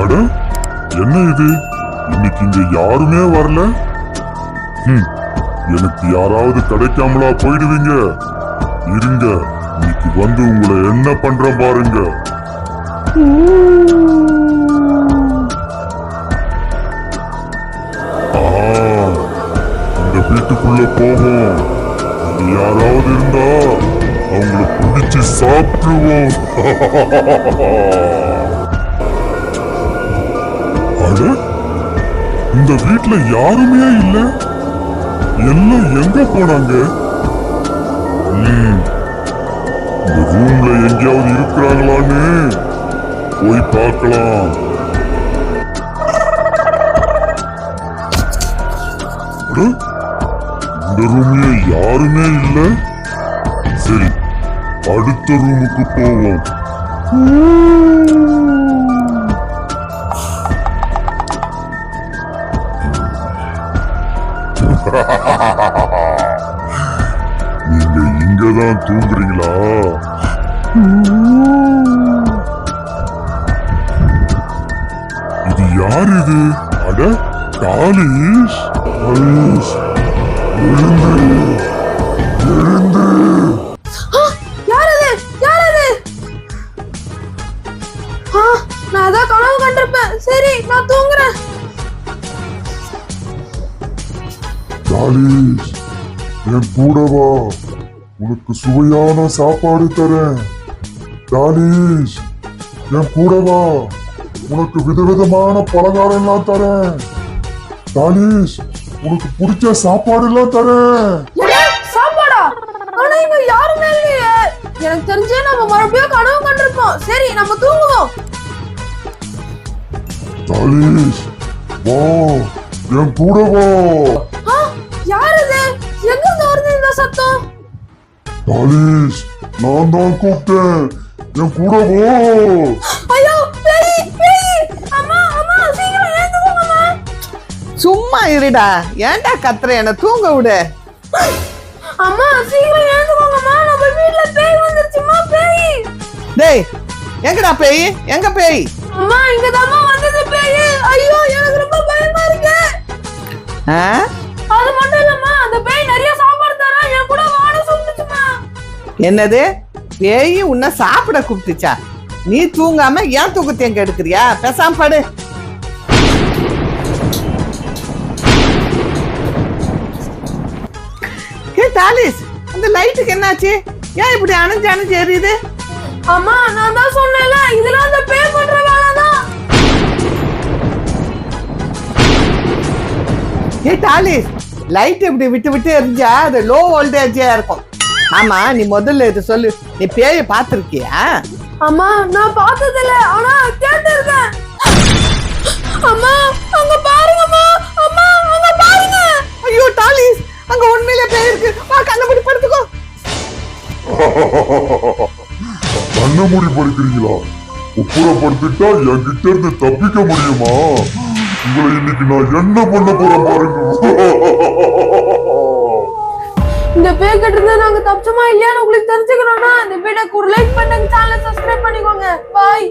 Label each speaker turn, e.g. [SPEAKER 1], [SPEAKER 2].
[SPEAKER 1] அட என்ன இது? இன்னைக்கு இங்க யாருமே வரல? எனக்கு யாராவது கிடைக்காமலா போயிடுவீங்க. இருங்க இன்னைக்கு வந்து உங்களை என்ன பண்ற பாருங்க. இந்த வீட்டுக்குள்ள போகும் யாராவது இருந்தா வச்சு சாப்பிடுவோம். அட இந்த வீட்ல யாருமே இல்ல. எல்லாம் எங்க போனாங்க? இந்த ரூம்ல எங்கேயாவது இருக்கிறாங்களான்னு போய் பார்க்கலாம். இந்த ரூம்ல யாருமே இல்ல? சரி அடுத்த ரூமுக்கு போவோம். நீங்க இங்கதான் தூங்குறீங்களா? இது யார் இது? அட டாலிஷ் டாலிஷ்
[SPEAKER 2] நான் அதான் கனவு கண்டிருப்பேன். சரி நான் தூங்குறேன்.
[SPEAKER 1] டாலிஷ் என் கூட வா. உனக்கு சுவையான சாப்பாடு தரேன். டாலிஷ் என் கூட வா. உனக்கு விதவிதமான பலகாரம்லாம் தரேன். டாலிஷ் உனக்கு பிடிச்ச சாப்பாடு எல்லாம் தரேன்
[SPEAKER 2] சாப்பாடா? ஆனா இங்க யாருமே இல்லையே. எனக்கு தெரிஞ்சே நம்ம மறுபடியும் கனவு கண்டிருப்போம். சரி நம்ம தூங்குவோம்.
[SPEAKER 1] டாலிஷ் வா என் கூட வா.
[SPEAKER 2] ஆ யார் இது எங்க இருந்து வருது இந்த சத்தம்?
[SPEAKER 1] டாலிஷ் நான் தான் கூப்பிட்டேன். என் கூட வா.
[SPEAKER 2] ஐயோ பேய் பேய். அம்மா அம்மா சீக்கிரம் எழுந்துக்கோங்கம்மா.
[SPEAKER 3] சும்மா இருடா. ஏன்டா கத்துற? என்ன தூங்க விடு.
[SPEAKER 2] அம்மா சீக்கிரம் எழுந்துக்கோங்கம்மா. நம்ம வீட்ல பேய் வந்துருச்சுமா பேய்.
[SPEAKER 3] டேய் எங்கடா பேய்? எங்க பேய்?
[SPEAKER 2] அம்மா இங்க வந்தது பேய். ஐயோ எனக்கு ரொம்ப பயமா இருக்கு.
[SPEAKER 3] ஆ?
[SPEAKER 2] அது மட்டும் இல்லம்மா அந்த பேய் நிறைய சாப்பாடு தரா. என் கூட வாட சொல்லுச்சுமா.
[SPEAKER 3] என்னது? பேய் உன்னை சாப்பிட கூப்பிட்டுச்சா? நீ தூங்காம ஏன் தூக்கத்தை எங்க எடுக்கிறியா? பேசாம படு. ஏ டாலிஸ் அந்த லைட்டுக்கு என்னாச்சு? ஏன் இப்படி அணைஞ்சு அணைஞ்சு எரியுது?
[SPEAKER 2] அம்மா நான் தான் சொன்னேன்ல இதெல்லாம் அந்த பேய் பண்ற
[SPEAKER 3] ஏ டாலிஸ் லைட் இப்படி விட்டு விட்டு எரிஞ்சா அது லோ வோல்டேஜா இருக்கும். ஆமா நீ முதல்ல இது சொல்லு. நீ பேய பார்த்திருக்கியா?
[SPEAKER 2] அம்மா நான் பார்த்தது இல்ல ஆனா கேட்டிருக்கேன் அம்மா அங்க பாருங்கம்மா. அம்மா அங்க பாருங்க.
[SPEAKER 3] ஐயோ டாலிஸ் அங்க உண்மையில பேய் இருக்கு. வா கண்ணபடி படுத்துக்கோ.
[SPEAKER 1] கண்ண மூடி படுக்கிறீங்களா? ஒப்புரப்படுத்திட்டா என்கிட்ட இருந்து தப்பிக்க முடியுமா? உங்களை இன்னைக்கு நான் என்ன பண்ண போறேன் பாருங்க.
[SPEAKER 2] இந்த பேய் கட்டுறது நாங்க தப்பிச்சோமா இல்லையான்னு உங்களுக்கு தெரிஞ்சுக்கணும்னா இந்த வீடியோக்கு ஒரு லைக் பண்ணுங்க சேனலை சப்ஸ்கிரைப் பண்ணிக்கோங்க. பாய்